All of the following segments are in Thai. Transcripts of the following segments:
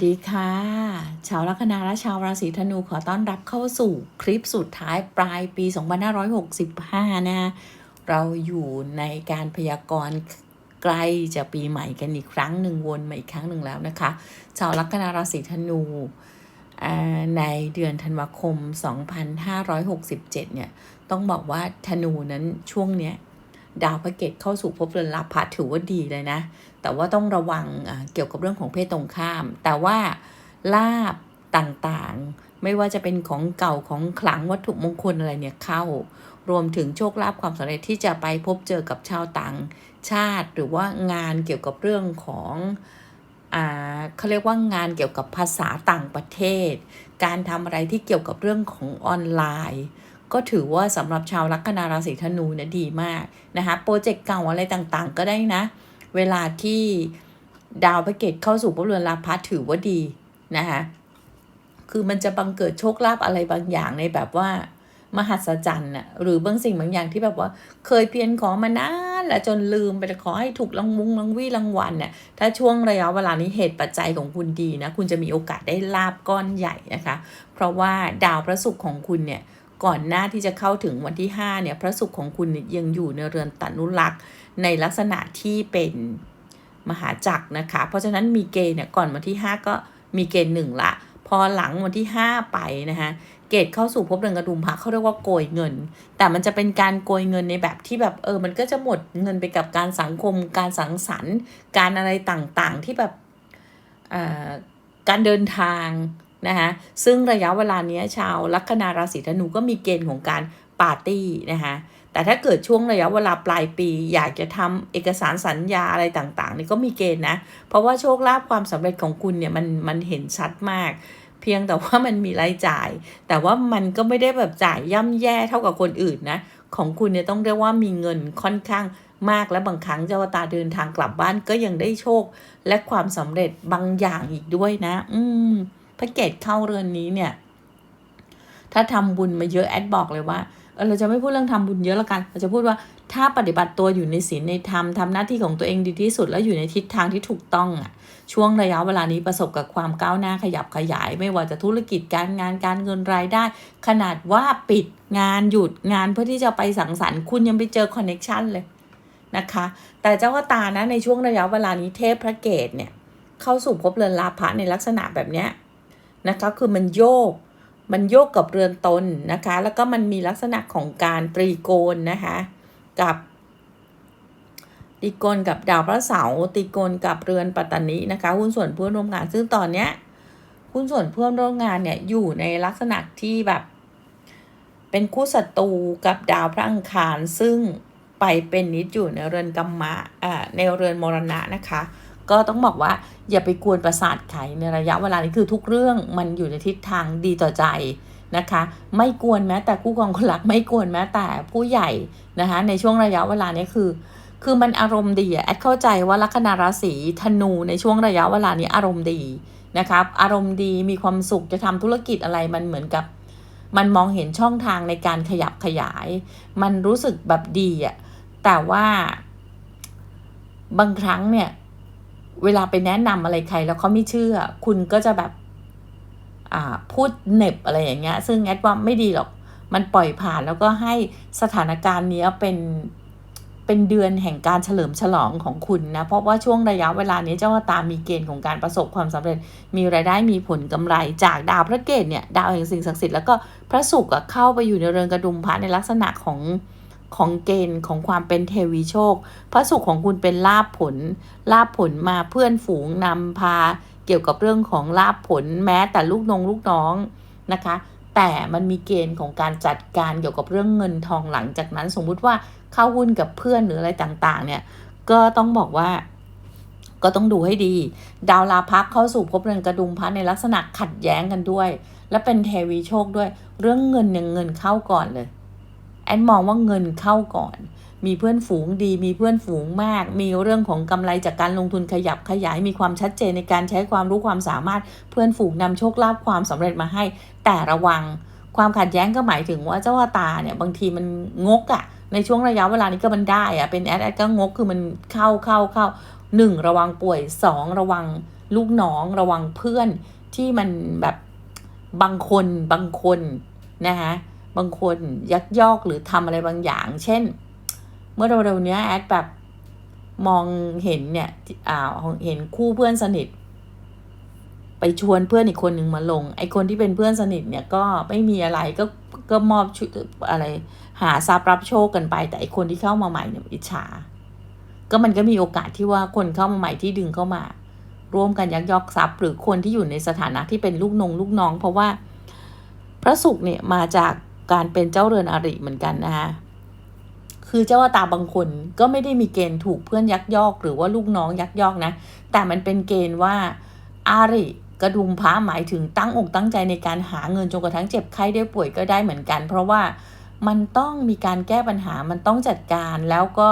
วัสดีค่ะ ชาวลัคนาและชาวราศีธนูขอต้อนรับเข้าสู่คลิปสุดท้ายปลายปี 2565 นะเราอยู่ในการพยากรณ์ใกล้จะปีใหม่กันอีกครั้งหนึ่งวนมาอีกครั้งหนึ่งแล้วนะคะ ชาวลัคนาราศีธนูในเดือนธันวาคม 2567 เนี่ย ต้องบอกว่าธนูนั้นช่วงเนี้ย ดาวพระเกตเข้าสู่ภพเรือนลาภะถือว่าดีเลยนะ แต่ว่าต้องระวังเกี่ยวกับเรื่องของเพศตรงข้าม แต่ว่าลาบต่างๆ ไม่ว่าจะเป็นของเก่าของขลังวัตถุมงคลอะไรเนี่ยเข้า รวมถึงโชคลาภความสำเร็จที่จะไปพบเจอกับชาวต่างชาติ หรือว่างานเกี่ยวกับเรื่องของอ่าเขาเรียกว่างานเกี่ยวกับภาษาต่างประเทศ การทำอะไรที่เกี่ยวกับเรื่องของออนไลน์ ก็ถือว่าสำหรับชาวลัคนาราศีธนูเนี่ยดีมากนะคะโปรเจกต์เก่าอะไรต่างๆ ก็ได้นะ เวลาที่ดาวพระเกตเข้าสู่ภพเรือนลาพัถือว่าดีนะคะคือมันจะบังเกิดโชคลาภอะไรบางอย่างในแบบว่ามหัศจรรย์น่ะหรือบางสิ่งบางอย่างที่แบบว่า เคยเพียรขอมานานแล้วจนลืมไปขอให้ถูกรางวุงรางวี่รางวัลเนี่ยถ้าช่วงระยะเวลานี้เหตุปัจจัยของคุณดีนะ คุณจะมีโอกาสได้ลาบก้อนใหญ่นะคะ เพราะว่าดาวพระศุกร์ของคุณเนี่ย ก่อนหน้าที่จะเข้าถึงวันที่5เนี่ยพระศุกร์ของคุณยังอยู่ในเรือนตนุรักษ์ในลักษณะที่เป็นมหาจักรนะคะ เพราะฉะนั้นมีเกณฑ์เนี่ยก่อนวันที่ 5 ก็มีเกณฑ์หนึ่งละ พอหลังวันที่ 5 ไปนะคะเกณฑ์เข้าสู่ภพเรือนกระดุมพระเขาเรียกว่าโกยเงิน แต่มันจะเป็นการโกยเงินในแบบที่แบบเออ มันก็จะหมดเงินไปกับการสังคม การสังสรรค์ การอะไรต่างๆที่แบบอ่าการเดินทาง นะคะซึ่งระยะเวลาเนี้ยชาวลัคนาราศีธนูก็มีเกณฑ์ของการปาร์ตี้นะคะแต่ถ้าเกิดช่วงระยะเวลาปลายปี อยากจะทำเอกสารสัญญาอะไรต่างๆ นี่ก็มีเกณฑ์นะ เพราะว่าโชคลาภความสำเร็จของคุณเนี่ยมันมันเห็นชัดมาก เพียงแต่ว่ามันมีรายจ่าย แต่ว่ามันก็ไม่ได้แบบจ่ายย่ำแย่เท่ากับคนอื่นนะ ของคุณเนี่ยต้องเรียกว่ามีเงินค่อนข้างมากและบางครั้งเจ้าตาเดินทางกลับบ้านก็ยังได้โชค และความสำเร็จบางอย่างอีกด้วยนะ อืม พระเกตเข้าเรือนนี้เนี่ย ถ้าทำบุญมาเยอะแอดบอกเลยว่าเออเราจะไม่พูดเรื่องทำบุญเยอะละกัน เราจะพูดว่าถ้าปฏิบัติตัวอยู่ในศีลในธรรมทำหน้าที่ของตัวเองดีที่สุด แล้วอยู่ในทิศทางที่ถูกต้องอะช่วงระยะเวลานี้ประสบกับความก้าวหน้าขยับขยาย ไม่ว่าจะธุรกิจการงานการเงินรายได้ ขนาดว่าปิดงานหยุดงานเพื่อที่จะไปสังสรรค์คุณยังไปเจอคอนเน็ชันเลยนะคะ แต่เจ้าก็ตานะในช่วงระยะเวลานี้เทพพระเกตเนี่ยเข้าสู่ภพเรือนลาภะในลักษณะแบบเนี้ย นะคะคือมันโยก มันโยกกับเรือนตนนะคะ แล้วก็มันมีลักษณะของการตรีโกณนะคะกับตรีโกณกับดาวพระเสาร์ตรีโกณกับเรือนปัตตานีนะคะหุ้นส่วนเพื่อนร่วมงาน ซึ่งตอนเนี้ยหุ้นส่วนเพื่อนร่วมงานเนี่ยอยู่ในลักษณะที่แบบ เป็นคู่ศัตรูกับดาวพระอังคารซึ่งไปเป็นนิดอยู่ในเรือนกัมมะอ่าในเรือนมรณะนะคะ ก็ต้องบอกว่าอย่าไปกวนประสาทไขในระยะเวลานี้คือทุกเรื่องมันอยู่ในทิศทางดีต่อใจนะคะ ไม่กวนแม้แต่คู่ครองคนรักไม่กวนแม้แต่ผู้ใหญ่นะคะ ในช่วงระยะเวลานี้คือ คือมันอารมณ์ดีแอดเข้าใจว่าลัคนาราศีธนูในช่วงระยะเวลานี้อารมณ์ดีนะครับ อารมณ์ดีมีความสุขจะทำธุรกิจอะไรมันเหมือนกับ มันมองเห็นช่องทางในการขยับขยาย มันรู้สึกแบบดีอะแต่ว่าบางครั้งเนี่ย เวลาไปแนะนำอะไรใคร แล้วเขาไม่เชื่อ คุณก็จะแบบ อ่า พูดเน็บอะไรอย่างเงี้ย ซึ่งแอดว่าไม่ดีหรอก มันปล่อยผ่านแล้วก็ให้สถานการณ์เนี้ยเป็นเป็นเดือนแห่งการเฉลิมฉลองของคุณนะ เพราะว่าช่วงระยะเวลานี้เจ้าตามีเกณฑ์ของการประสบความสำเร็จ มีรายได้มีผลกำไรจากดาวพระเกตเนี่ย ดาวแห่งสิ่งศักดิ์สิทธิ์แล้วก็พระศุกร์อะเข้าไปอยู่ในเรือนกระดุมพระในลักษณะของ ของเกณฑ์ของความเป็นเทวีโชค พระศุกร์ของคุณเป็นลาบผล ลาบผลมาเพื่อนฝูงนำพา เกี่ยวกับเรื่องของลาบผลแม้แต่ลูกนงลูกน้องนะคะ แต่มันมีเกณฑ์ของการจัดการเกี่ยวกับเรื่องเงินทองหลังจากนั้น สมมุติว่าเข้าหุ้นกับเพื่อนหรืออะไรต่างๆ เนี่ย ก็ต้องบอกว่าก็ต้องดูให้ดี ดาวลาพักเข้าสู่ภพเรือนกระดุมพระในลักษณะขัดแย้งกันด้วย และเป็นเทวีโชคด้วย เรื่องเงินยังเงินเข้าก่อนเลย แอนมองว่าเงินเข้าก่อน มีเพื่อนฝูงดี มีเพื่อนฝูงมาก มีเรื่องของกำไรจากการลงทุนขยับขยาย มีความชัดเจนในการใช้ความรู้ความสามารถ เพื่อนฝูงนำโชคลาภความสำเร็จมาให้ แต่ระวัง ความขัดแย้งก็หมายถึงว่าเจ้าว่าตาเนี่ยบางทีมันงกอะ่ะ ในช่วงระยะเวลานี้ก็มันได้อะ่ะ เป็นแอดแอดก็งกคือมันเข้าเข้าเข้าหนึ่งระวังป่วยสองระวังลูกน้องระวังเพื่อนที่มันแบบบางคนบางคนนะคะ บางคนยักยอกหรือทำอะไรบางอย่าง เช่น เมื่อเร็วๆเนี้ยแอดแบบมองเห็นเนี่ยอ่าเห็นคู่เพื่อนสนิท ไปชวนเพื่อนอีกคนหนึ่งมาลง ไอคนที่เป็นเพื่อนสนิทเนี่ยก็ไม่มีอะไรก็ก็มอบชุดอะไร หาทรัพย์รับโชคกันไป แต่ไอคนที่เข้ามาใหม่เนี่ยอิจฉา ก็มันก็มีโอกาสที่ว่าคนเข้ามาใหม่ที่ดึงเข้ามา ร่วมกันยักยอกทรัพย์ หรือคนที่อยู่ในสถานะที่เป็นลูกนงลูกน้อง เพราะว่าพระศุกร์เนี่ยมาจาก การเป็นเจ้าเรือนอริเหมือนกันนะคะคือเจ้าตาบางคนก็ไม่ได้มีเกณฑ์ถูกเพื่อนยักยอกหรือว่าลูกน้องยักยอกนะ แต่มันเป็นเกณฑ์ว่าอาริกระดุมพระหมายถึงตั้งอกตั้งใจในการหาเงินจนกระทั่งเจ็บไข้ได้ป่วยก็ได้เหมือนกัน เพราะว่า มันต้องมีการแก้ปัญหา มันต้องจัดการแล้วก็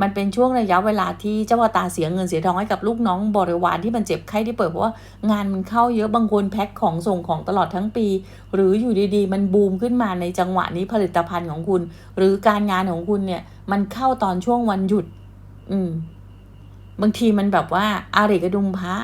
มันเป็นช่วงระยะเวลาที่เจ้าตาเสียเงินเสียทองให้กับลูกน้องบริวารที่มันเจ็บไข้ได้ป่วยเพราะว่างานมันเข้าเยอะบางคนแพ็คของส่งของตลอดทั้งปี หรืออยู่ดีๆ มันบูมขึ้นมาในจังหวะนี้ผลิตภัณฑ์ของคุณ หรือการงานของคุณเนี่ยมันเข้าตอนช่วงวันหยุด อืม บางทีมันแบบว่าอาริกระดุมพระ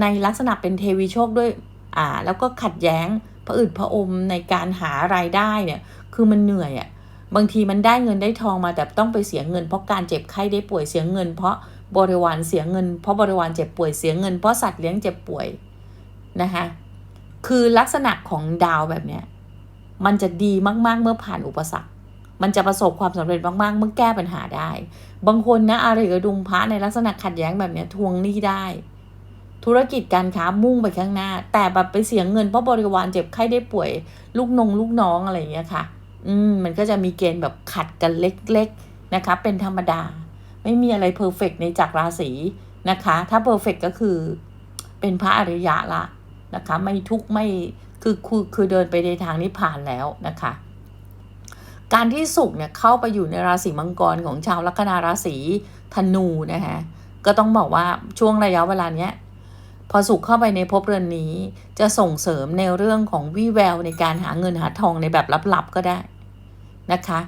ในลักษณะเป็นเทวีโชคด้วย อ่า แล้วก็ขัดแย้งพระอืดพระอมในการหารายได้เนี่ย คือมันเหนื่อยอะ่ะบางทีมันได้เงินได้ทองมาแต่ต้องไปเสียเงินเพราะการเจ็บไข้ได้ป่วยเสียเงิน เพราะบริวารเสียเงิน เพราะบริวารเจ็บป่วยเสียเงิน เพราะสัตว์เลี้ยงเจ็บป่วยนะคะคือลักษณะของดาวแบบเนี้ยมันจะดีมากๆเมื่อผ่านอุปสรรค มันจะประสบความสำเร็จมากๆ เมื่อแก้ปัญหาได้ บางคนนะอาริกระดุมพระในลักษณะขัดแย้งแบบเนี้ยทวงหนี้ได้ ธุรกิจการค้ามุ่งไปข้างหน้า แต่แบบไปเสียเงินเพราะบริวารเจ็บไข้ได้ป่วย ลูกนงลูกน้องอะไรอย่างเงี้ยค่ะ อืมมันก็จะมีเกณฑ์แบบขัดกันเล็กๆนะคะ เป็นธรรมดา ไม่มีอะไรเพอร์เฟกในจากราศีนะคะ ถ้าเพอร์เฟกก็คือเป็นพระอริยะละนะคะ ไม่ทุกข์ไม่คือคือคือเดินไปในทางนิพพานแล้วนะคะ การที่สุกเนี่ยเข้าไปอยู่ในราศีมังกรของชาวลัคนาราศีธนูนะคะก็ต้องบอกว่าช่วงระยะเวลาเนี้ยพอสุกเข้าไปในภพเรือนนี้ จะส่งเสริมในเรื่องของวิแววในการหาเงินหาทองในแบบลับๆก็ได้ นะคะ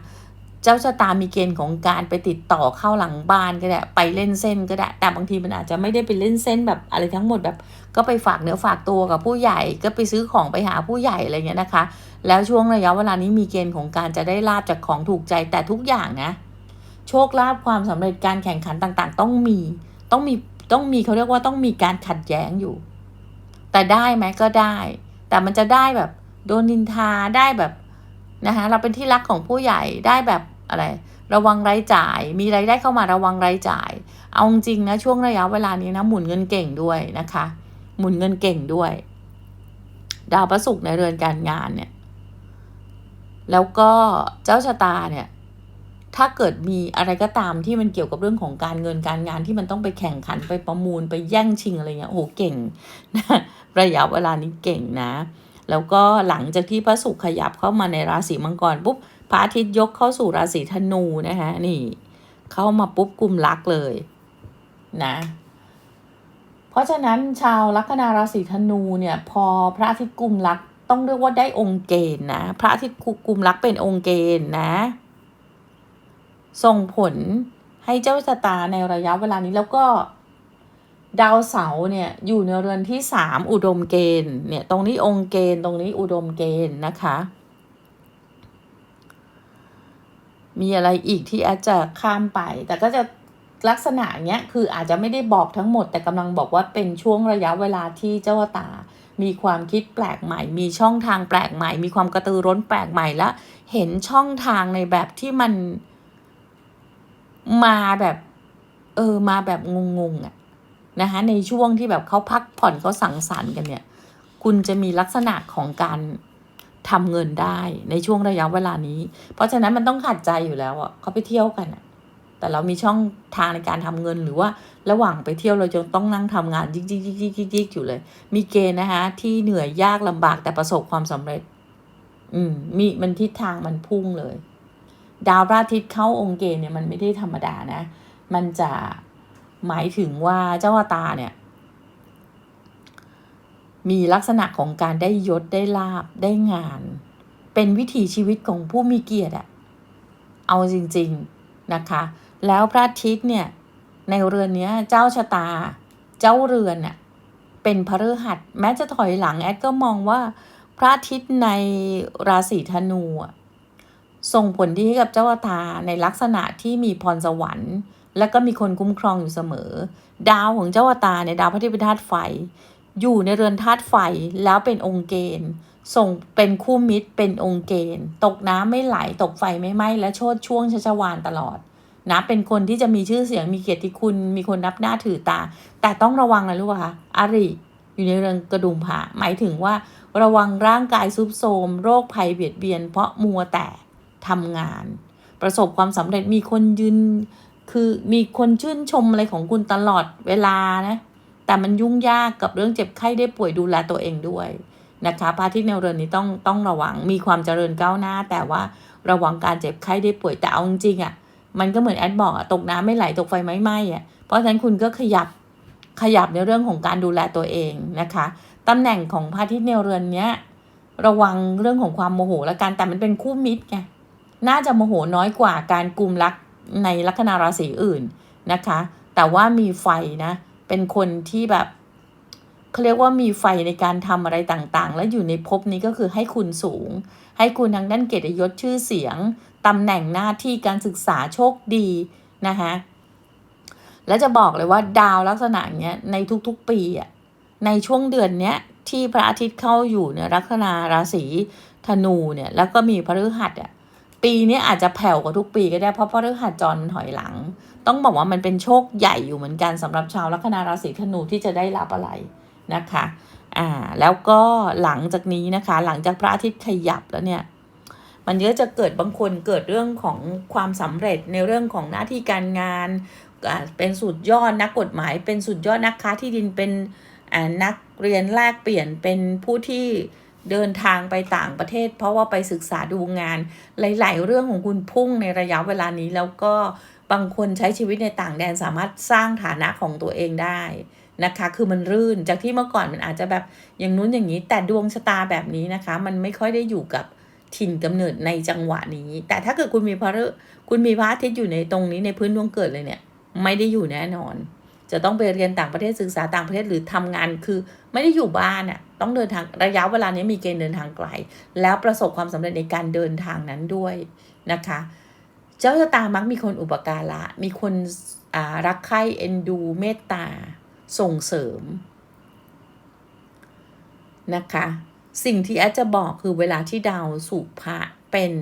เจ้าชะตามีเกณฑ์ของการไปติดต่อเข้าหลังบ้านก็ได้ไปเล่นเส้นก็ได้แต่บางทีมันอาจจะไม่ได้ไปเล่นเส้นแบบอะไรทั้งหมดแบบ ก็ไปฝากเนื้อฝากตัวกับผู้ใหญ่ก็ไปซื้อของไปหาผู้ใหญ่อะไรเงี้ยนะคะ แล้วช่วงระยะเวลานี้มีเกณฑ์ของการจะได้ลาบจากของถูกใจแต่ทุกอย่างนะโชคลาภความสำเร็จการแข่งขันต่างๆ ต้องมีต้องมีต้องมีเขาเรียกว่าต้องมีการขัดแย้งอยู่ แต่ได้ไหมก็ได้ แต่มันจะได้แบบโดนนินทาได้แบบ นะคะเราเป็นที่รักของผู้ใหญ่ได้แบบอะไร ระวังรายจ่าย มีรายได้เข้ามาระวังรายจ่าย เอาจริงนะช่วงระยะเวลานี้นะหมุนเงินเก่งด้วยนะคะ หมุนเงินเก่งด้วย ดาวประศุกร์ในเรือนการงานเนี่ย แล้วก็เจ้าชะตาเนี่ย ถ้าเกิดมีอะไรก็ตามที่มันเกี่ยวกับเรื่องของการเงินการงานที่มันต้องไปแข่งขันไปประมูลไปแย่งชิงอะไรเงี้ยโอ้โหเก่งนะระยะเวลานี้เก่งนะ แล้วก็หลังจากที่พระศุกร์ขยับเข้ามาในราศีมังกรปุ๊บพระอาทิตย์ยกเข้าสู่ราศีธนูนะคะนี่ เข้ามาปุ๊บกลุ่มรักเลยนะเพราะฉะนั้นชาวลัคนาราศีธนูเนี่ยพอพระอาทิตย์กลุ่มรักต้องเรียกว่าได้องค์เกณฑ์นะพระอาทิตย์กลุ่มรักเป็นองค์เกณฑ์นะ ส่งผลให้เจ้าชะตาในระยะเวลานี้แล้วก็ ดาวเสาร์เนี่ยอยู่ในเรือนที่สามอุดมเกณฑ์เนี่ยตรงนี้องค์เกณฑ์ตรงนี้อุดมเกณฑ์นะคะ มีอะไรอีกที่อาจจะข้ามไป แต่ก็จะลักษณะเนี้ยคืออาจจะไม่ได้บอกทั้งหมด แต่กำลังบอกว่าเป็นช่วงระยะเวลาที่เจ้าตา มีความคิดแปลกใหม่ มีช่องทางแปลกใหม่ มีความกระตือร้นแปลกใหม่และเห็นช่องทางในแบบที่มันมาแบบ เออมาแบบงงๆอะ่ะ นะคะในช่วงที่แบบเขาพักผ่อนเขาสังสรรค์กันเนี่ย คุณจะมีลักษณะของการทำเงินได้ในช่วงระยะเวลานี้ เพราะฉะนั้นมันต้องขัดใจอยู่แล้วอะเขาไปเที่ยวกันอะแต่เรามีช่องทางในการทำเงินหรือว่าระหว่างไปเที่ยวเราจะต้องนั่งทำงานยิกยิกยิกยิกยิกยิกอยู่เลย มีเกณฑ์นะคะที่เหนื่อยยากลำบากแต่ประสบความสำเร็จ อืม มีมันทิศทางมันพุ่งเลย ดาวพระอาทิตย์เข้าองค์เกณฑ์เนี่ยมันไม่ได้ธรรมดานะ มันจะ หมายถึงว่าเจ้าตาเนี่ย มีลักษณะของการได้ยศได้ลาบได้งาน เป็นวิถีชีวิตของผู้มีเกียรติอะเอาจริง ๆนะคะ แล้วพระอาทิตย์เนี่ย ในเรือนเนี้ยเจ้าชะตา เจ้าเรือนน่ะเป็นพฤหัสแม้จะถอยหลังแอดก็มองว่าพระอาทิตย์ในราศีธนูอะส่งผลดีให้กับเจ้าตาในลักษณะที่มีพรสวรรค์ และก็มีคนคุ้มครองอยู่เสมอ ดาวของเจ้าตาเนี่ยดาวพระอาทิปธาตุไฟ อยู่ในเรือนธาตุไฟแล้วเป็นองค์เกณฑ์ส่งเป็นคู่มิตรเป็นองค์เกณฑ์ ตกน้ำไม่ไหลตกไฟไม่ไหม้และโชดช่วงชัชวานตลอดนะเป็นคนที่จะมีชื่อเสียงมีเกียรติคุณ มีคนนับหน้าถือตา แต่ต้องระวังนะรู้ป่ะคะอริอยู่ในเรือนกระดุมผาหมายถึงว่า ระวังร่างกายซุบโทมโรคภัยเบียดเบียน เพราะมัวแต่ทำงาน ประสบความสำเร็จมีคนยืน คือมีคนชื่นชมอะไรของคุณตลอดเวลานะ แต่มันยุ่งยากกับเรื่องเจ็บไข้ได้ป่วยดูแลตัวเองด้วยนะคะพระอาทิตย์ในเรือนนี้ต้องต้องระวังมีความเจริญก้าวหน้า แต่ว่าระวังการเจ็บไข้ได้ป่วยแต่เอาจริงอะ่ะมันก็เหมือนแอดบอกตกน้ำไม่ไหลตกไฟไม่ไหม้อะเพราะฉะนั้นคุณก็ขยับขยับในเรื่องของการดูแลตัวเองนะคะตำแหน่งของพระอาทิตย์ในเรือนเนี้ยระวังเรื่องของความโมโหและกันแต่มันเป็นคู่มิตรไงน่าจะโมโหน้อยกว่าการกลุ่มรัก ในลัคนาราศีอื่นนะคะ แต่ว่ามีไฟนะ เป็นคนที่แบบเขาเรียกว่ามีไฟในการทำอะไรต่างๆ และอยู่ในภพนี้ก็คือให้คุณสูง ให้คุณทางด้านเกียรติยศชื่อเสียงตำแหน่งหน้าที่การศึกษาโชคดีนะคะและจะบอกเลยว่าดาวลักษณะเนี้ยในทุกๆปีอะในช่วงเดือนเนี้ยที่พระอาทิตย์เข้าอยู่เนี่ยลัคนาราศีธนูเนี่ยแล้วก็มีพฤหัสอะ ปีนี้อาจจะแผ่วกว่าทุกปีก็ได้เพราะพฤหัสจรถอยหลัง ต้องบอกว่ามันเป็นโชคใหญ่อยู่เหมือนกันสำหรับชาวลัคนาราศีธนูที่จะได้รับอะไรนะคะอ่าแล้วก็หลังจากนี้นะคะ หลังจากพระอาทิตย์ขยับแล้วเนี่ยมันก็จะเกิดบางคนเกิดเรื่องของความสำเร็จในเรื่องของหน้าที่การงาน เป็นสุดยอดนักกฎหมาย เป็นสุดยอดนักค้าที่ดินเป็นนักเรียนแลกเปลี่ยนเป็นผู้ที่ เดินทางไปต่างประเทศ เพราะว่าไปศึกษาดูงาน หลาย ๆ เรื่องของคุณพุ่งในระยะเวลานี้ แล้วก็บางคนใช้ชีวิตในต่างแดนสามารถสร้างฐานะของตัวเองได้นะคะ คือมันรื่นจากที่เมื่อก่อนมันอาจจะแบบอย่างนู้นอย่างนี้ แต่ดวงชะตาแบบนี้นะคะ มันไม่ค่อยได้อยู่กับถิ่นกำเนิดในจังหวะนี้ แต่ถ้าเกิดคุณมีพระคุณมีพระอาทิตย์อยู่ในตรงนี้ในพื้นดวงเกิดเลยเนี่ย ไม่ได้อยู่แน่นอน จะต้องไปเรียนต่างประเทศศึกษาต่างประเทศหรือทำงานคือไม่ได้อยู่บ้านอะ่ะต้องเดินทางระยะเวลานี้มีเกณฑ์เดินทางไกล แล้วประสบความสำเร็จในการเดินทางนั้นด้วยนะคะ เจ้าชะตามักมีคนอุปการะ มีคนรักใคร่เอ็นดูเมตตา ส่งเสริมนะคะ สิ่งที่แอดจะบอกคือเวลาที่ดาวสุภะเป็น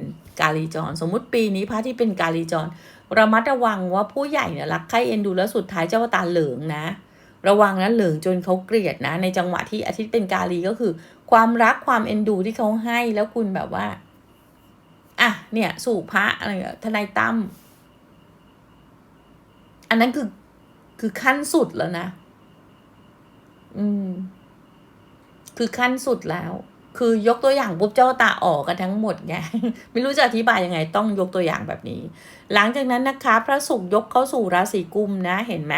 กาลีจร สมมุติปีนี้พระที่เป็นกาลีจร ระมัดระวังว่าผู้ใหญ่เนี่ยรักใคร่เอ็นดูแล้วสุดท้ายเจ้าตาเหลืองนะ ระวังนะเหลืองจนเขาเกลียดนะ ในจังหวะที่อาทิตย์เป็นกาลีก็คือ ความรักความเอ็นดูที่เขาให้แล้วคุณแบบว่าอะเนี่ยสู่พระอะไรทนายตั้มอันนั้นคือคือขั้นสุดแล้วนะ อืม คือขั้นสุดแล้ว คือยกตัวอย่างปุ๊บเจ้าตาออกกันทั้งหมดไงไม่รู้จะอธิบายยังไงต้องยกตัวอย่างแบบนี้ หลังจากนั้นนะคะ พระศุกร์ยกเข้าสู่ราศีกุมนะเห็นไหม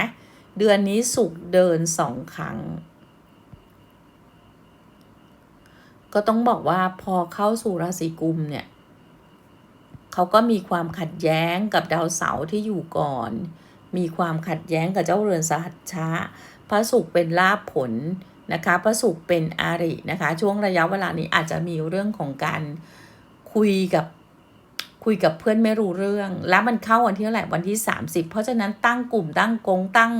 เดือนนี้ศุกร์เดินสองครั้ง ก็ต้องบอกว่าพอเข้าสู่ราศีกุมเนี่ยเขาก็มีความขัดแย้งกับดาวเสาร์ที่อยู่ก่อน มีความขัดแย้งกับเจ้าเรือนสหัชชะพระศุกร์เป็นลาภผล นะคะพระศุกร์เป็นอารินะคะ ช่วงระยะเวลานี้อาจจะมีเรื่องของการคุยกับคุยกับเพื่อนไม่รู้เรื่อง แล้วมันเข้าวันที่เท่าไหร่วันที่ 30 เพราะฉะนั้นตั้งกลุ่มตั้งกงตั้ง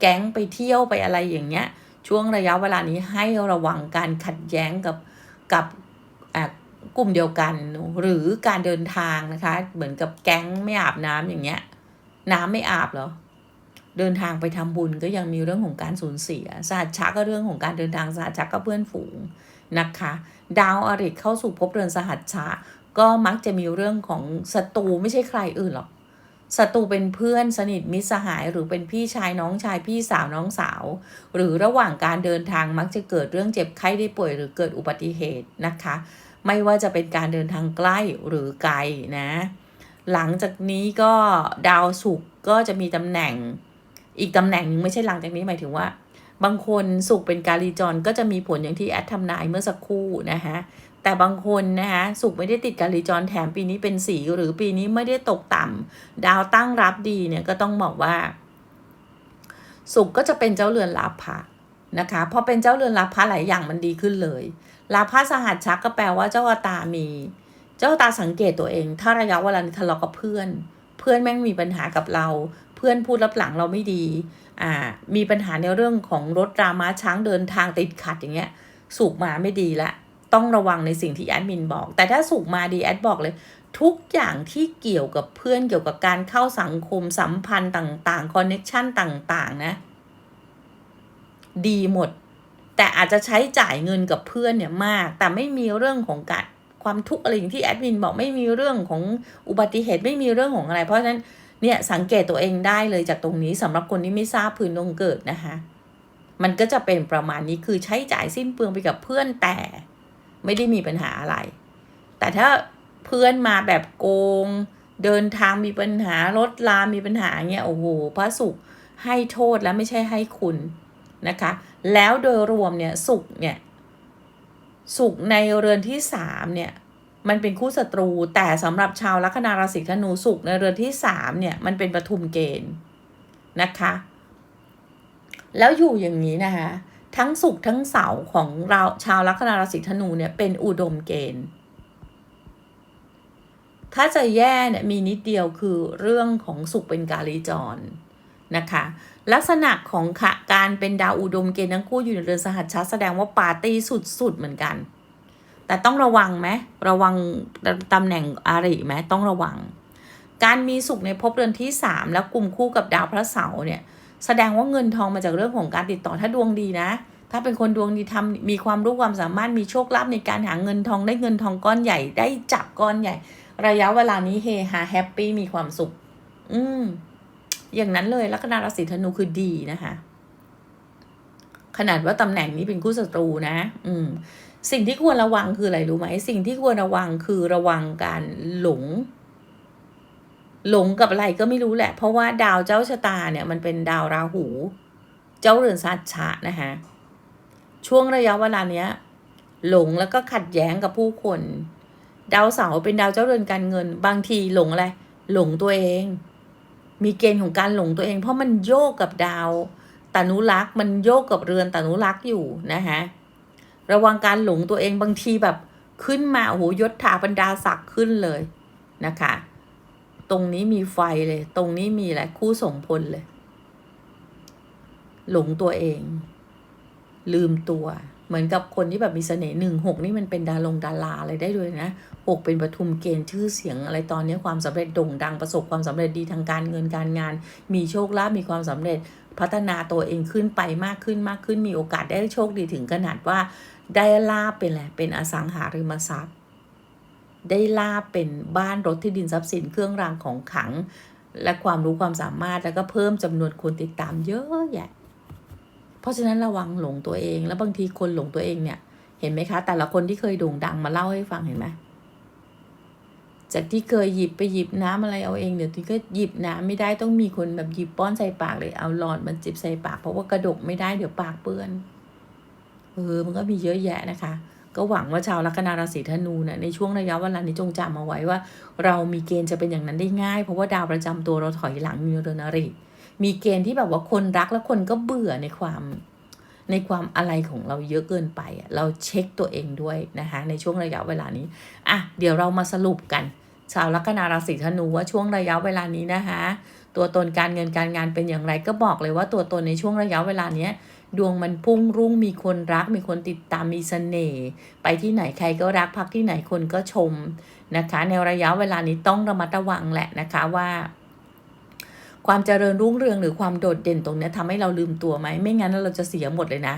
แก๊งไปเที่ยวไปอะไรอย่างเงี้ย ช่วงระยะเวลานี้ให้ระวังการขัดแย้งกับกับกลุ่มเดียวกัน หรือการเดินทางนะคะ เหมือนกับแก๊งไม่อาบน้ำอย่างเงี้ย น้ำไม่อาบเหรอ เดินทางไปทำบุญก็ยังมีเรื่องของการสูญเสียสหัชชะก็เรื่องของการเดินทางสหัชชะก็เพื่อนฝูงนะคะ ดาวอริเข้าสู่ภพเรือนสหัชชะก็มักจะมีเรื่องของศัตรูไม่ใช่ใครอื่นหรอกศัตรูเป็นเพื่อนสนิทมิตรสหายหรือเป็นพี่ชายน้องชายพี่สาวน้องสาว หรือระหว่างการเดินทางมักจะเกิดเรื่องเจ็บไข้ได้ป่วย หรือเกิดอุบัติเหตุนะคะ ไม่ว่าจะเป็นการเดินทางใกล้หรือไกลนะ หลังจากนี้ก็ดาวศุกร์ก็จะมีตำแหน่ง อีกตำแหน่งหนึ่งไม่ใช่หลังจากนี้หมายถึงว่า บางคนสุขเป็นกาลีจรก็จะมีผลอย่างที่แอดทำนายเมื่อสักครู่นะคะแต่บางคนนะคะสุขไม่ได้ติดกาลีจรแถมปีนี้เป็นสีหรือปีนี้ไม่ได้ตกต่ำดาวตั้งรับดีเนี่ยก็ต้องบอกว่า สุขก็จะเป็นเจ้าเรือนลาภะนะคะพอเป็นเจ้าเรือนรับพระหลายอย่างมันดีขึ้นเลยรับพระสหัสชักก็แปลว่าเจ้าตามี เจ้าตาสังเกตตัวเอง ถ้าระยะเวลานี้ทะเลาะกับเพื่อน เพื่อนแม่งมีปัญหากับเรา เพื่อนพูดรับหลังเราไม่ดี อ่า มีปัญหาในเรื่องของรถรามาช้างเดินทางติดขัดอย่างเงี้ยสุกมาไม่ดีละต้องระวังในสิ่งที่แอดมินบอก แต่ถ้าสุกมาดีแอดบอกเลย ทุกอย่างที่เกี่ยวกับเพื่อนเกี่ยวกับการเข้าสังคมสัมพันธ์ต่างๆคอนเน็ชันต่างๆ นะ ดีหมด แต่อาจจะใช้จ่ายเงินกับเพื่อนเนี่ยมาก แต่ไม่มีเรื่องของการความทุกข์อะไรอย่างที่แอดมินบอกไม่มีเรื่องของอุบัติเหตุไม่มีเรื่องของอะไร เพราะฉะนั้น เนี่ยสังเกตตัวเองได้เลยจากตรงนี้สำหรับคนที่ไม่ทราบพื้นดวงเกิดนะคะ มันก็จะเป็นประมาณนี้คือใช้จ่ายสิ้นเปลืองไปกับเพื่อนแต่ไม่ได้มีปัญหาอะไร แต่ถ้าเพื่อนมาแบบโกง เดินทางมีปัญหารถลามีปัญหาเงี้ยโอ้โหพระสุขให้โทษแล้วไม่ใช่ให้คุณนะคะ แล้วโดยรวมเนี่ยสุขเนี่ยสุขในเรือนที่สามเนี่ย มันเป็นคู่ศัตรู แต่สำหรับชาวลัคนาราศีธนูสุขในเรือนที่สามเนี่ยมันเป็นปทุมเกณฑ์นะคะ แล้วอยู่อย่างนี้นะคะทั้งสุขทั้งเสาของเราชาวลัคนาราศีธนูเนี่ยเป็นอุดมเกณฑ์ ถ้าจะแย่เนี่ยมีนิดเดียวคือเรื่องของสุขเป็นกาลีจรนะคะ ลักษณะของการเป็นดาวอุดมเกณฑ์ทั้งคู่อยู่ในเรือนสหัสชัดแสดงว่าปาร์ตี้สุดๆเหมือนกัน แต่ต้องระวังไหมระวังตำแหน่งอาริไหมต้องระวัง การมีสุขในภพเรือนที่สามแล้วกลุ่มคู่กับดาวพระเสาร์เนี่ยแสดงว่าเงินทองมาจากเรื่องของการติดต่อถ้าดวงดีนะ ถ้าเป็นคนดวงดีทำมีความรู้ความสามารถมีโชคลาภในการหาเงินทองได้เงินทองก้อนใหญ่ได้จับก้อนใหญ่ ระยะเวลานี้เฮฮาแฮปปี้มีความสุข อืมอย่างนั้นเลยลัคนาราศีธนูคือดีนะคะขนาดว่าตำแหน่งนี้เป็นคู่ศัตรูนะ อืม สิ่งที่ควรระวังคืออะไรรู้ไหมสิ่งที่ควรระวังคือระวังการหลง หลงกับอะไรก็ไม่รู้แหละ เพราะว่าดาวเจ้าชะตาเนี่ยมันเป็นดาวราหู เจ้าเรือนสัตชะนะคะช่วงระยะเวลาเนี้ย หลงแล้วก็ขัดแย้งกับผู้คน ดาวเสาเป็นดาวเจ้าเรือนการเงิน บางทีหลงอะไรหลงตัวเอง มีเกณฑ์ของการหลงตัวเอง เพราะมันโยกกับดาวตานุรักษ์มันโยกกับเรือนตานุรักษ์อยู่นะคะ ระวังการหลงตัวเองบางทีแบบขึ้นมาโอ้โหยศถาบรรดาศักดิ์ขึ้นเลยนะคะ ตรงนี้มีไฟเลย ตรงนี้มีอะไรคู่สมพลเลย หลงตัวเอง ลืมตัว เหมือนกับคนที่แบบมีเสน่ห์หนึ่งหกนี่มันเป็นดาลงดาราอะไรได้ด้วยนะหกเป็นปทุมเกณฑ์ชื่อเสียงอะไรตอนนี้ความสำเร็จโด่งดังประสบความสำเร็จดีทางการเงินการงาน มีโชคลาภมีความสำเร็จพัฒนาตัวเองขึ้นไปมากขึ้นมากขึ้นมีโอกาสได้โชคดีถึงขนาดว่า ได้ลาบเป็นอะไรเป็นอสังหาริมทรัพย์ ได้ลาบเป็นบ้านรถที่ดินทรัพย์สินเครื่องรางของขลัง และความรู้ความสามารถแล้วก็เพิ่มจำนวนคนติดตามเยอะแยะ เพราะฉะนั้นระวังหลงตัวเอง แล้วบางทีคนหลงตัวเองเนี่ย เห็นไหมคะ แต่ละคนที่เคยโด่งดังมาเล่าให้ฟังเห็นไหมจากที่เคยหยิบไปหยิบน้ำอะไรเอาเองเดี๋ยวทีก็หยิบน้ำไม่ได้ต้องมีคนแบบหยิบป้อนใส่ปากเลยเอาหลอดมันจิบใส่ปากเพราะว่ากระดกไม่ได้เดี๋ยวปากเปื้อน เออมันก็มีเยอะแยะนะคะ ก็หวังว่าชาวลัคนาราศีธนูเนี่ยในช่วงระยะเวลานี้จงจำเอาไว้ว่า เรามีเกณฑ์จะเป็นอย่างนั้นได้ง่าย เพราะว่าดาวประจำตัวเราถอยหลังมีเรนอริมีเกณฑ์ที่แบบว่าคนรักแล้วคนก็เบื่อในความในความอะไรของเราเยอะเกินไปอะเราเช็คตัวเองด้วยนะคะในช่วงระยะเวลานี้ อะ เดี๋ยวเรามาสรุปกัน ชาวลัคนาราศีธนูว่าช่วงระยะเวลานี้นะคะ ตัวตนการเงินการงานเป็นอย่างไรก็บอกเลยว่าตัวตนในช่วงระยะเวลาเนี้ย ดวงมันพุ่งรุ่งมีคนรัก มีคนติดตามมีเสน่ห์ไปที่ไหนใครก็รักพักที่ไหนคนก็ชมนะคะ ในระยะเวลานี้ต้องระมัดระวังแหละนะคะว่า ความเจริญรุ่งเรืองหรือความโดดเด่นตรงนี้ทำให้เราลืมตัวไหมไม่งั้นเราจะเสียหมดเลยนะ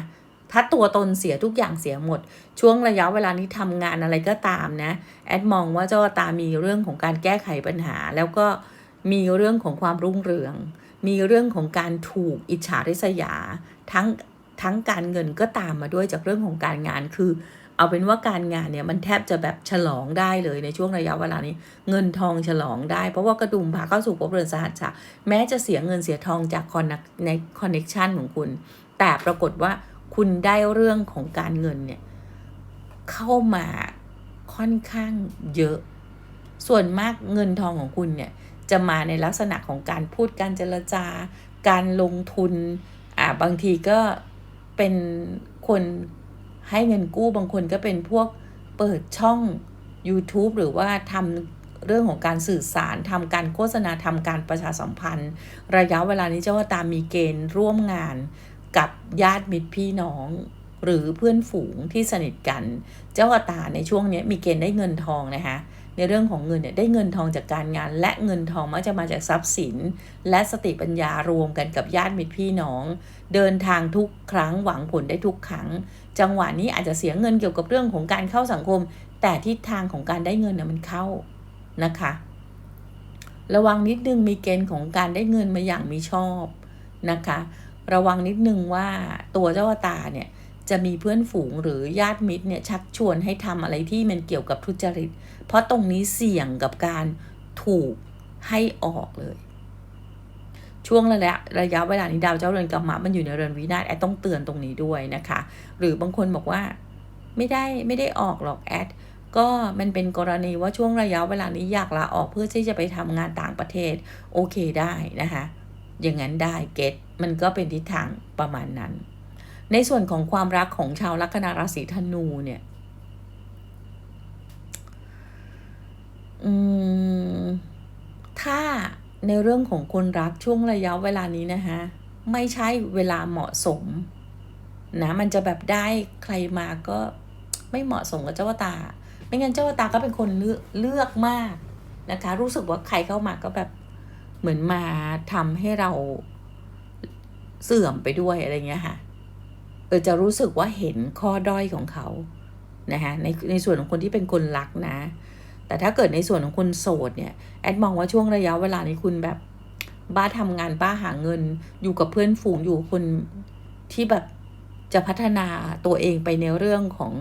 ถ้าตัวตนเสียทุกอย่างเสียหมด ช่วงระยะเวลานี้ทำงานอะไรก็ตามนะ แอดมองว่าเจ้าตามีเรื่องของการแก้ไขปัญหา แล้วก็มีเรื่องของความรุ่งเรือง มีเรื่องของการถูกอิจฉาริษยา ทั้งทั้งการเงินก็ตามมาด้วยจากเรื่องของการงานคือ เอาเป็นว่าการงานเนี่ยมันแทบจะแบบฉลองได้เลยในช่วงระยะเวลานี้ เงินทองฉลองได้ เพราะว่ากระดุมพาเข้าสู่ภพเรือนสหัสฉะแม้จะเสียเงินเสียทองจากคอนในคอนเน็ชันของคุณ แต่ปรากฏว่าคุณได้เรื่องของการเงินเนี่ยเข้ามาค่อนข้างเยอะ ส่วนมากเงินทองของคุณเนี่ย จะมาในลักษณะของการพูดการเจรจาการลงทุนอ่าบางทีก็เป็นคนให้เงินกู้บางคนก็เป็นพวกเปิดช่อง YouTube หรือว่าทำเรื่องของการสื่อสารทำการโฆษณาทำการประชาสัมพันธ์ ระยะเวลานี้เจ้าว่าตามมีเกณฑ์ร่วมงานกับญาติมิตรพี่น้อง หรือเพื่อนฝูงที่สนิทกัน เจ้าว่าตาในช่วงนี้มีเกณฑ์ได้เงินทองนะคะ ในเรื่องของเงินเนี่ยได้เงินทองจากการงาน และเงินทองมักจะมาจากทรัพย์สิน และสติปัญญารวมกันกับญาติมิตรพี่น้อง เดินทางทุกครั้งหวังผลได้ทุกครั้ง จังหวะนี้อาจจะเสียเงินเกี่ยวกับเรื่องของการเข้าสังคม แต่ทิศทางของการได้เงินน่ยมันเข้านะคะ ระวังนิดนึงมีเกณฑ์ของการได้เงินมาอย่างมีชอบนะคะ ระวังนิดนึงว่าตัวเจ้าตาเนี่ย จะมีเพื่อนฝูงหรือญาติมิตรเนี่ยชักชวนให้ทำอะไรที่มันเกี่ยวกับทุจริต เพราะตรงนี้เสี่ยงกับการถูกให้ออกเลย ช่วงระยะระยะเวลานี้ดาวเจ้าเรือนกรรมะมันอยู่ในเรือนวินาศแอดต้องเตือนตรงนี้ด้วยนะคะ หรือบางคนบอกว่าไม่ได้ไม่ได้ออกหรอกแอดก็มันเป็นกรณีว่าช่วงระยะเวลานี้อยากลาออกเพื่อที่จะไปทำงานต่างประเทศ โอเคได้นะคะ อย่างนั้นได้เก็ตมันก็เป็นทิศทางประมาณนั้น ในส่วนของความรักของชาวลัคนาราศีธนูเนี่ยถ้าในเรื่องของคนรักช่วงระยะเวลานี้นะคะไม่ใช่เวลาเหมาะสม นะ มันจะแบบได้ใครมาก็ไม่เหมาะสมกับเจ้าตา ไม่งั้นเจ้าตาก็เป็นคนเลือกเลือกมากนะคะ รู้สึกว่าใครเข้ามาก็แบบเหมือนมาทำให้เราเสื่อมไปด้วยอะไรเงี้ยค่ะ ออจะรู้สึกว่าเห็นข้อด้อยของเขานะคะในในส่วนของคนที่เป็นคนรักนะ แต่ถ้าเกิดในส่วนของคนโสดเนี่ยแอดมองว่าช่วงระยะเวลานี้คุณแบบบ้าทำงานบ้าหาเงินอยู่กับเพื่อนฝูงอยู่คนที่แบบจะพัฒนาตัวเองไปในเรื่องของ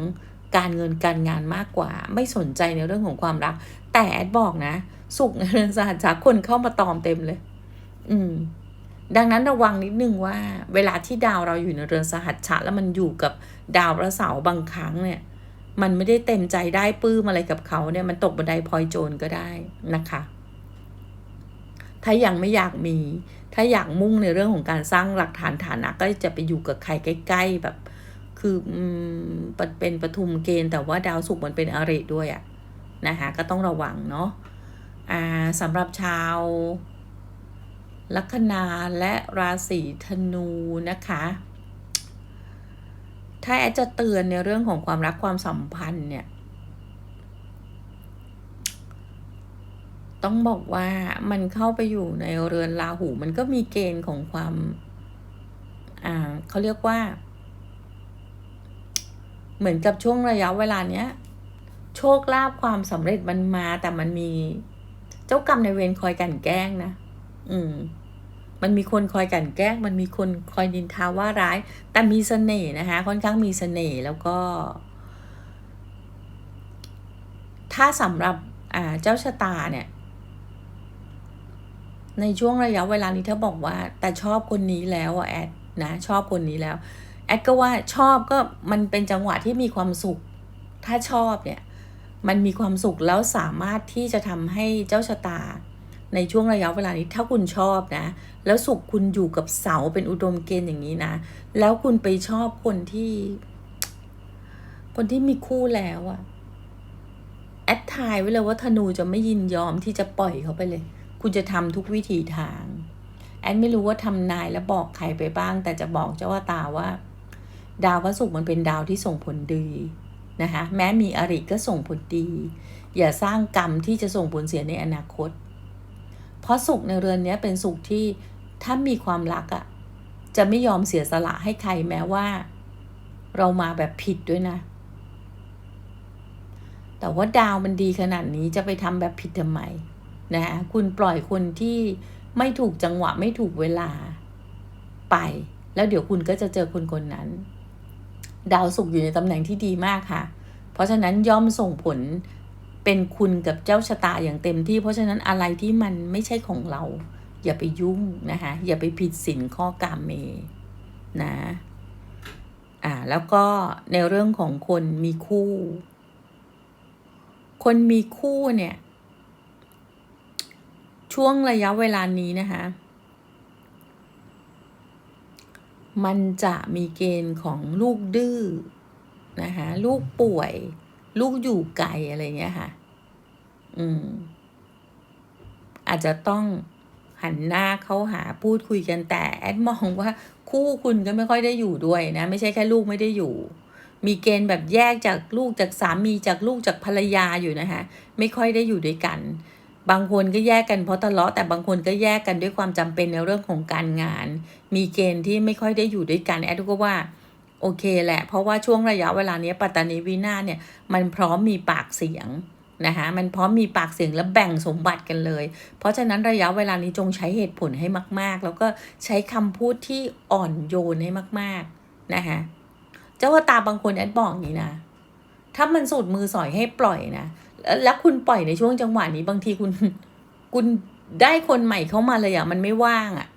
การเงินการงานมากกว่า ไม่สนใจในเรื่องของความรัก แต่แอดบอกนะ สุขในเรือนสหัสจากคนเข้ามาตอมเต็มเลย อืม ดังนั้นระวังนิดนึงว่า เวลาที่ดาวเราอยู่ในเรือนสหัสชะแล้วมันอยู่กับดาวพระเสาร์บางครั้งเนี่ย มันไม่ได้เต็มใจได้ปื้มอะไรกับเขาเนี่ยมันตกบันไดพลอยโจรก็ได้นะคะ ถ้ายังไม่อยากมี ถ้าอยากมุ่งในเรื่องของการสร้างหลักฐานฐานะก็จะไปอยู่กับใครใกล้ ๆแบบ คือเป็นปฐุมเกณฑ์แต่ว่าดาวศุกร์มันเป็นอริด้วยอะนะคะก็ต้องระวังเนาะอ่าสำหรับชาว ลัคนาและราศีธนูนะคะถ้าแอดจะเตือนในเรื่องของความรักความสัมพันธ์เนี่ย ต้องบอกว่ามันเข้าไปอยู่ในเรือนราหู มันก็มีเกณฑ์ของความ อ่าเขาเรียกว่า เหมือนกับช่วงระยะเวลาเนี้ย โชคลาภความสำเร็จมันมาแต่มันมี เจ้ากรรมในเวรคอยกันแกล้งนะ อืม มันมีคนคอยกันแกล้ง มันมีคนคอยดินทาว่าร้าย แต่มีเสน่ห์นะคะ ค่อนข้างมีเสน่ห์แล้วก็ ถ้าสำหรับเจ้าชะตาเนี่ย ในช่วงระยะเวลานี้ถ้าบอกว่า แต่ชอบคนนี้แล้วอะแอดนะชอบคนนี้แล้ว แอดก็ว่าชอบก็มันเป็นจังหวะที่มีความสุข ถ้าชอบเนี่ย มันมีความสุขแล้วสามารถที่จะทำให้เจ้าชะตา ในช่วงระยะเวลานี้ถ้าคุณชอบนะ แล้วสุขคุณอยู่กับเสาเป็นอุดมเกณฑ์อย่างนี้นะ แล้วคุณไปชอบคนที่ คนที่มีคู่แล้วอะแอดทายไว้เลยว่าธนูจะไม่ยินยอมที่จะปล่อยเขาไปเลย คุณจะทำทุกวิถีทาง แอดไม่รู้ว่าทำนายแล้วบอกใครไปบ้าง แต่จะบอกเจ้าว่าตาว่า ดาวพระศุกร์มันเป็นดาวที่ส่งผลดีนะคะแม้มีอริก็ส่งผลดี อย่าสร้างกรรมที่จะส่งผลเสียในอนาคต เพราะสุขในเรือนนี้เป็นสุขที่ถ้ามีความรักอะ่ะ จะไม่ยอมเสียสละให้ใครแม้ว่า เรามาแบบผิดด้วยนะ แต่ว่าดาวมันดีขนาดนี้จะไปทำแบบผิดทำไมนะคะคุณปล่อยคนที่ไม่ถูกจังหวะไม่ถูกเวลาไป แล้วเดี๋ยวคุณก็จะเจอคนคนนั้น ดาวศุกอยู่ในตำแหน่งที่ดีมากค่ะ เพราะฉะนั้นย่อมส่งผล เป็นคุณกับเจ้าชะตาอย่างเต็มที่ เพราะฉะนั้นอะไรที่มันไม่ใช่ของเรา อย่าไปยุ่งนะคะอย่าไปผิดศีลข้อกามเมนะอ่าแล้วก็ในเรื่องของคนมีคู่ คนมีคู่เนี่ย ช่วงระยะเวลานี้นะคะมันจะมีเกณฑ์ของลูกดื้อนะคะลูกป่วย ลูกอยู่ไกลอะไรเงี้ยค่ะ อืม อาจจะต้องหันหน้าเข้าหาพูดคุยกันแต่แอดมองว่าคู่คุณก็ไม่ค่อยได้อยู่ด้วยนะ ไม่ใช่แค่ลูกไม่ได้อยู่ มีเกณฑ์แบบแยกจากลูกจากสามีจากลูกจากภรรยาอยู่นะคะไม่ค่อยได้อยู่ด้วยกัน บางคนก็แยกกันเพราะทะเลาะแต่บางคนก็แยกกันด้วยความจำเป็นในเรื่องของการงาน มีเกณฑ์ที่ไม่ค่อยได้อยู่ด้วยกันแอดก็ว่า โอเคแหละ เพราะว่าช่วงระยะเวลานี้ปัตตานีวินาเนี่ยมันพร้อมมีปากเสียงนะคะมันพร้อมมีปากเสียงและแบ่งสมบัติกันเลย เพราะฉะนั้นระยะเวลานี้จงใช้เหตุผลให้มาก ๆ แล้วก็ใช้คำพูดที่อ่อนโยนให้มาก ๆ นะคะเจ้าวตาบางคนแอดบอกอย่างนี้นะ ถ้ามันสูดมือสอยให้ปล่อยนะแล้วแล้วคุณปล่อยในช่วงจังหวะนี้บางทีคุณ คุณได้คนใหม่เข้ามาเลยอะมันไม่ว่างอะ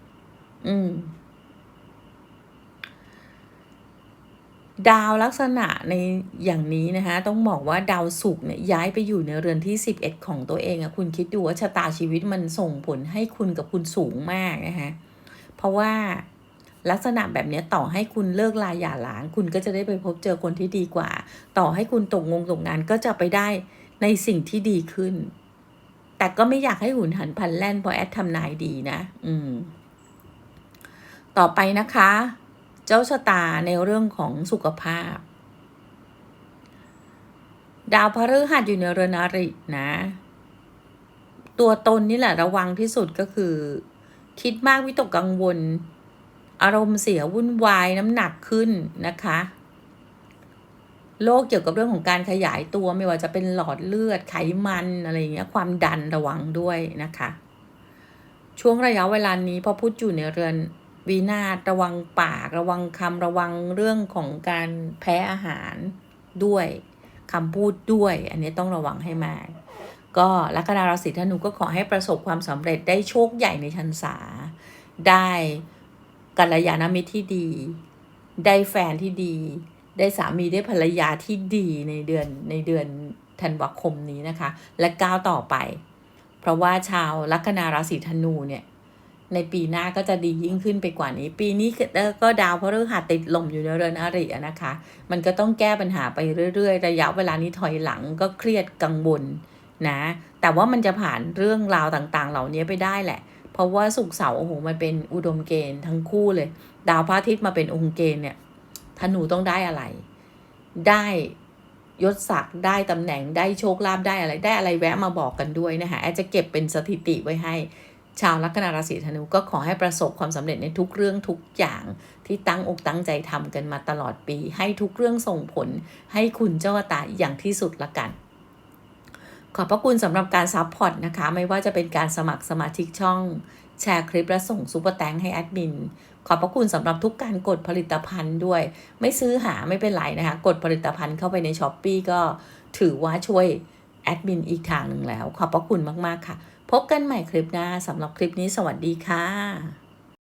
อืม ดาวลักษณะในอย่างนี้นะคะต้องบอกว่าดาวศุกร์เนี่ยย้ายไปอยู่ในเรือนที่ 11 ของตัวเองอะคุณคิดดูว่าชะตาชีวิตมันส่งผลให้คุณกับคุณสูงมากนะคะเพราะว่าลักษณะแบบนี้ต่อให้คุณเลิกลาหย่าร้าง คุณก็จะได้ไปพบเจอคนที่ดีกว่า ต่อให้คุณตกงงตกงานก็จะไปได้ในสิ่งที่ดีขึ้น แต่ก็ไม่อยากให้หุนหันพันแล่นเพราะแอดทำนายดีนะ อืม ต่อไปนะคะ เจ้าชะตาในเรื่องของสุขภาพ ดาวพฤหัสอยู่ในเรือนอรินะ ตัวตนนี่แหละระวังที่สุดก็คือ คิดมากวิตกกังวล อารมณ์เสียวุ่นวายน้ำหนักขึ้นนะคะโรคเกี่ยวกับเรื่องของการขยายตัวไม่ว่าจะเป็นหลอดเลือดไขมันอะไรอย่างเงี้ยความดันระวังด้วยนะคะ ช่วงระยะเวลานี้พอพูดอยู่ในเรือน วีนาศระวังปากระวังคำระวังเรื่องของการแพ้อาหารด้วยคำพูดด้วย อันนี้ต้องระวังให้มาก ก็ลัคนาราศีธนูก็ขอให้ประสบความสำเร็จได้โชคใหญ่ในชันษา ได้กัลยาณมิตรที่ดี ได้แฟนที่ดี ได้สามีได้ภรรยาที่ดีในเดือนในเดือนธันวาคมนี้นะคะ และก้าวต่อไป เพราะว่าชาวลัคนาราศีธนูเนี่ย ในปีหน้าก็จะดียิ่งขึ้นไปกว่านี้ ปีนี้ก็ดาวพฤหัสติดลมอยู่ในเรือนอริะนะคะ มันก็ต้องแก้ปัญหาไปเรื่อยๆ ระยะเวลานี้ถอยหลังก็เครียดกังวลนะ แต่ว่ามันจะผ่านเรื่องราวต่างๆ เหล่านี้ไปได้แหละ เพราะว่าสุกเสาร์โอ้โหมันเป็นอุดมเกณฑ์ทั้งคู่เลย ดาวพระอาทิตย์มาเป็นองค์เกณฑ์เนี่ยธนูต้องได้อะไร ได้ยศศักดิ์ได้ตำแหน่งได้โชคลาภได้อะไรได้อะไรแวะมาบอกกันด้วยนะคะแอดจะเก็บเป็นสถิติไว้ให้ ชาวลัคนาราศีธนูก็ขอให้ประสบความสำเร็จในทุกเรื่องทุกอย่าง ที่ตั้งอกตั้งใจทำกันมาตลอดปี ให้ทุกเรื่องส่งผล ให้คุณเจ้าตาอย่างที่สุดละกัน ขอบพระคุณสำหรับการซัพพอร์ตนะคะ ไม่ว่าจะเป็นการสมัครสมาชิกช่อง แชร์คลิปและส่งซูเปอร์แตงให้แอดมินขอบพระคุณสำหรับทุกการกดผลิตภัณฑ์ด้วย ไม่ซื้อหาไม่เป็นไรนะคะ กดผลิตภัณฑ์เข้าไปในช้อปปีก็ถือว่าช่วยแอดมินอีกทางหนึ่งแล้ว ขอบพระคุณมาก ๆ ค่ะ พบกันใหม่คลิปหน้าสำหรับคลิปนี้สวัสดีค่ะ